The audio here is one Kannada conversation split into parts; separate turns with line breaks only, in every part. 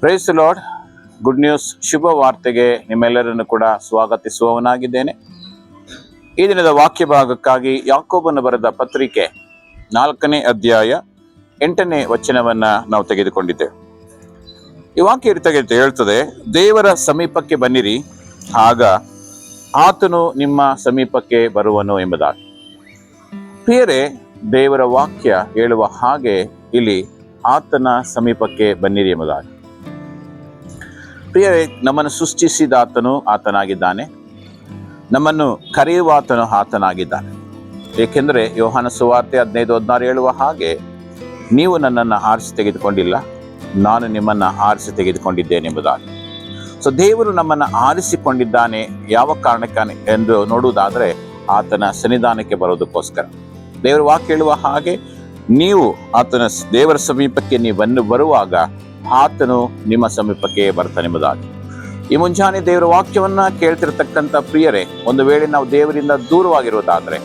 ಪ್ರೈಸ್ ಲಾರ್ಡ್ ಗುಡ್ ನ್ಯೂಸ್ ಶುಭ ವಾರ್ತೆಗೆ ನಿಮ್ಮೆಲ್ಲರನ್ನು ಕೂಡ ಸ್ವಾಗತಿಸುವವನಾಗಿದ್ದೇನೆ. ಈ ದಿನದ ವಾಕ್ಯ ಭಾಗಕ್ಕಾಗಿ ಯಾಕೋಬನ್ನು ಬರೆದ ಪತ್ರಿಕೆ ನಾಲ್ಕನೇ ಅಧ್ಯಾಯ ಎಂಟನೇ ವಚನವನ್ನ ನಾವು ತೆಗೆದುಕೊಂಡಿದ್ದೇವೆ. ಈ ವಾಕ್ಯ ರೀತಿಯಾಗಿ ಹೇಳ್ತದೆ, ದೇವರ ಸಮೀಪಕ್ಕೆ ಬನ್ನಿರಿ, ಆಗ ಆತನು ನಿಮ್ಮ ಸಮೀಪಕ್ಕೆ ಬರುವನು ಎಂಬುದಾಗಿ. ಪ್ರಿಯರೇ, ದೇವರ ವಾಕ್ಯ ಹೇಳುವ ಹಾಗೆ ಇಲ್ಲಿ ಆತನ ಸಮೀಪಕ್ಕೆ ಬನ್ನಿರಿ ಎಂಬುದಾಗಿ. ಪ್ರಿಯರೇ, ನಮ್ಮನ್ನು ಸೃಷ್ಟಿಸಿದ ಆತನು ಆತನಾಗಿದ್ದಾನೆ. ನಮ್ಮನ್ನು ಕರೆಯುವ ಆತನು ಆತನಾಗಿದ್ದಾನೆ. ಏಕೆಂದರೆ ಯೋಹಾನ ಸುವಾರ್ತೆ ಹದಿನೈದು ಹದಿನಾರು ಹೇಳುವ ಹಾಗೆ, ನೀವು ನನ್ನನ್ನು ಆರಿಸಿ ತೆಗೆದುಕೊಂಡಿಲ್ಲ, ನಾನು ನಿಮ್ಮನ್ನು ಆರಿಸಿ ತೆಗೆದುಕೊಂಡಿದ್ದೇನೆ ಎಂಬುದಾಗಿ. ಸೊ ದೇವರು ನಮ್ಮನ್ನು ಆರಿಸಿಕೊಂಡಿದ್ದಾನೆ ಯಾವ ಕಾರಣಕ್ಕೆ ಎಂದು ನೋಡುವುದಾದರೆ, ಆತನ ಸನ್ನಿಧಾನಕ್ಕೆ ಬರೋದಕ್ಕೋಸ್ಕರ ದೇವರು ವಾಕ್ ಹೇಳುವ ಹಾಗೆ, ನೀವು ಆತನ ದೇವರ ಸಮೀಪಕ್ಕೆ ನೀವು ಬಂದು ಬರುವಾಗ ಆತನು ನಿಮ್ಮ ಸಮೀಪಕ್ಕೆ ಬರ್ತಾನೆ ಎಂಬುದಾಗಿ. ಈ ಮುಂಜಾನೆ ದೇವರ ವಾಕ್ಯವನ್ನ ಕೇಳ್ತಿರ್ತಕ್ಕಂಥ ಪ್ರಿಯರೇ, ಒಂದು ವೇಳೆ ನಾವು ದೇವರಿಂದ ದೂರವಾಗಿರುವುದಾದ್ರೆ,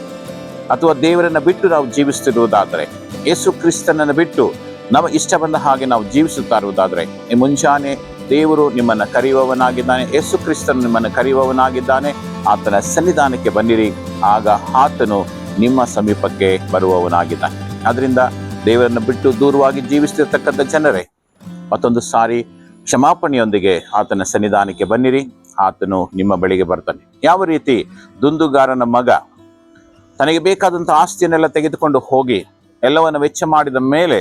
ಅಥವಾ ದೇವರನ್ನ ಬಿಟ್ಟು ನಾವು ಜೀವಿಸ್ತಿರುವುದಾದರೆ ಯೇಸು ಕ್ರಿಸ್ತನನ್ನು ಬಿಟ್ಟು ನಮ್ಮ ಇಷ್ಟ ಬಂದ ಹಾಗೆ ನಾವು ಜೀವಿಸುತ್ತಾ ಇರುವುದಾದರೆ, ಈ ಮುಂಜಾನೆ ದೇವರು ನಿಮ್ಮನ್ನು ಕರೆಯುವವನಾಗಿದ್ದಾನೆ, ಯೇಸು ಕ್ರಿಸ್ತನು ನಿಮ್ಮನ್ನು ಕರೆಯುವವನಾಗಿದ್ದಾನೆ, ಆತನ ಸನ್ನಿಧಾನಕ್ಕೆ ಬನ್ನಿರಿ, ಆಗ ಆತನು ನಿಮ್ಮ ಸಮೀಪಕ್ಕೆ ಬರುವವನಾಗಿದ್ದಾನೆ. ಅದರಿಂದ ದೇವರನ್ನು ಬಿಟ್ಟು ದೂರವಾಗಿ ಜೀವಿಸ್ತಿರ್ತಕ್ಕಂಥ ಜನರೇ ಮತ್ತೊಂದು ಸಾರಿ ಕ್ಷಮಾಪಣೆಯೊಂದಿಗೆ ಆತನ ಸನ್ನಿಧಾನಕ್ಕೆ ಬನ್ನಿರಿ. ಆತನು ನಿಮ್ಮ ಬಳಿಗೆ ಬರ್ತಾನೆ ಯಾವ ರೀತಿ ದುಂದುಗಾರನ ಮಗ ತನಗೆ ಬೇಕಾದಂಥ ಆಸ್ತಿಯನ್ನೆಲ್ಲ ತೆಗೆದುಕೊಂಡು ಹೋಗಿ ಎಲ್ಲವನ್ನು ವೆಚ್ಚ ಮಾಡಿದ ಮೇಲೆ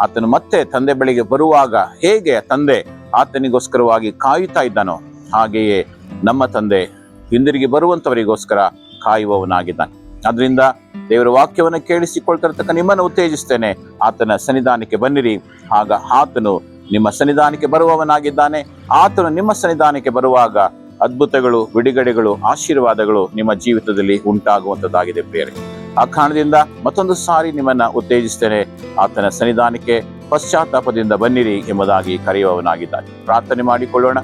ಆತನು ಮತ್ತೆ ತಂದೆ ಬಳಿಗೆ ಬರುವಾಗ ಹೇಗೆ ತಂದೆ ಆತನಿಗೋಸ್ಕರವಾಗಿ ಕಾಯುತ್ತಾ ಇದ್ದಾನೋ ಹಾಗೆಯೇ ನಮ್ಮ ತಂದೆ ಹಿಂದಿರುಗಿ ಬರುವಂಥವರಿಗೋಸ್ಕರ ಕಾಯುವವನಾಗಿದ್ದಾನೆ. ಅದರಿಂದ ದೇವರ ವಾಕ್ಯವನ್ನು ಕೇಳಿಸಿಕೊಳ್ತಿರತಕ್ಕ ನಿಮ್ಮನ್ನು ಉತ್ತೇಜಿಸ್ತೇನೆ. ಆತನ ಸನ್ನಿಧಾನಕ್ಕೆ ಬನ್ನಿರಿ. ಆಗ ಆತನು ನಿಮ್ಮ ಸನ್ನಿಧಾನಕ್ಕೆ ಬರುವವನಾಗಿದ್ದಾನೆ. ಆತನು ನಿಮ್ಮ ಸನ್ನಿಧಾನಕ್ಕೆ ಬರುವಾಗ ಅದ್ಭುತಗಳು, ಬಿಡುಗಡೆಗಳು, ಆಶೀರ್ವಾದಗಳು ನಿಮ್ಮ ಜೀವಿತದಲ್ಲಿ ಉಂಟಾಗುವಂಥದ್ದಾಗಿದೆ ಬೇರೆ ಆ ಕಾರಣದಿಂದ ಮತ್ತೊಂದು ಸಾರಿ ನಿಮ್ಮನ್ನ ಉತ್ತೇಜಿಸ್ತೇನೆ. ಆತನ ಸನ್ನಿಧಾನಕ್ಕೆ ಪಶ್ಚಾತ್ತಾಪದಿಂದ ಬನ್ನಿರಿ ಎಂಬುದಾಗಿ ಕರೆಯುವವನಾಗಿದ್ದಾನೆ. ಪ್ರಾರ್ಥನೆ ಮಾಡಿಕೊಳ್ಳೋಣ.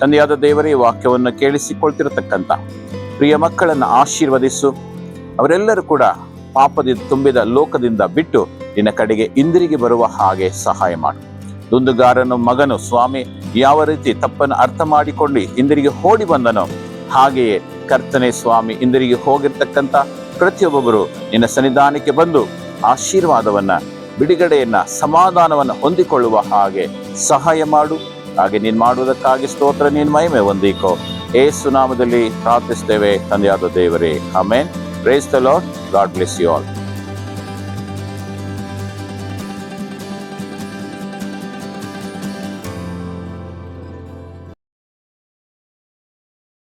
ತಂದೆಯಾದ ದೇವರೇ ವಾಕ್ಯವನ್ನು ಕೇಳಿಸಿಕೊಳ್ತಿರತಕ್ಕಂಥ ಪ್ರಿಯ ಮಕ್ಕಳನ್ನು ಆಶೀರ್ವದಿಸು. ಅವರೆಲ್ಲರೂ ಕೂಡ ಪಾಪದಿಂದ ತುಂಬಿದ ಲೋಕದಿಂದ ಬಿಟ್ಟು ನಿನ್ನ ಕಡೆಗೆ ಹಿಂದಿರುಗಿ ಬರುವ ಹಾಗೆ ಸಹಾಯ ಮಾಡು. ದುಂದುಗಾರನು ಮಗನು, ಸ್ವಾಮಿ, ಯಾವ ರೀತಿ ತಪ್ಪನ್ನು ಅರ್ಥ ಮಾಡಿಕೊಂಡು ಇಂದಿರಿಗೆ ಓಡಿ ಬಂದನೋ ಹಾಗೆಯೇ ಕರ್ತನೆ ಸ್ವಾಮಿ ಇಂದಿರಿಗೆ ಹೋಗಿರ್ತಕ್ಕಂಥ ಪ್ರತಿಯೊಬ್ಬೊಬ್ಬರು ನಿನ್ನ ಸನ್ನಿಧಾನಕ್ಕೆ ಬಂದು ಆಶೀರ್ವಾದವನ್ನ, ಬಿಡುಗಡೆಯನ್ನ, ಸಮಾಧಾನವನ್ನು ಹೊಂದಿಕೊಳ್ಳುವ ಹಾಗೆ ಸಹಾಯ ಮಾಡು. ಹಾಗೆ ನೀನು ಮಾಡುವುದಕ್ಕಾಗಿ ಸ್ತೋತ್ರ, ನೀನು ಮಹಿಮೆ ಹೊಂದಿಕೋ. ಏ ಸುನಾಮದಲ್ಲಿ ಪ್ರಾರ್ಥಿಸ್ತೇವೆ ತಂದೆಯಾದ ದೇವರೇ, ಆಮೇನ್. Praise the lord god bless you all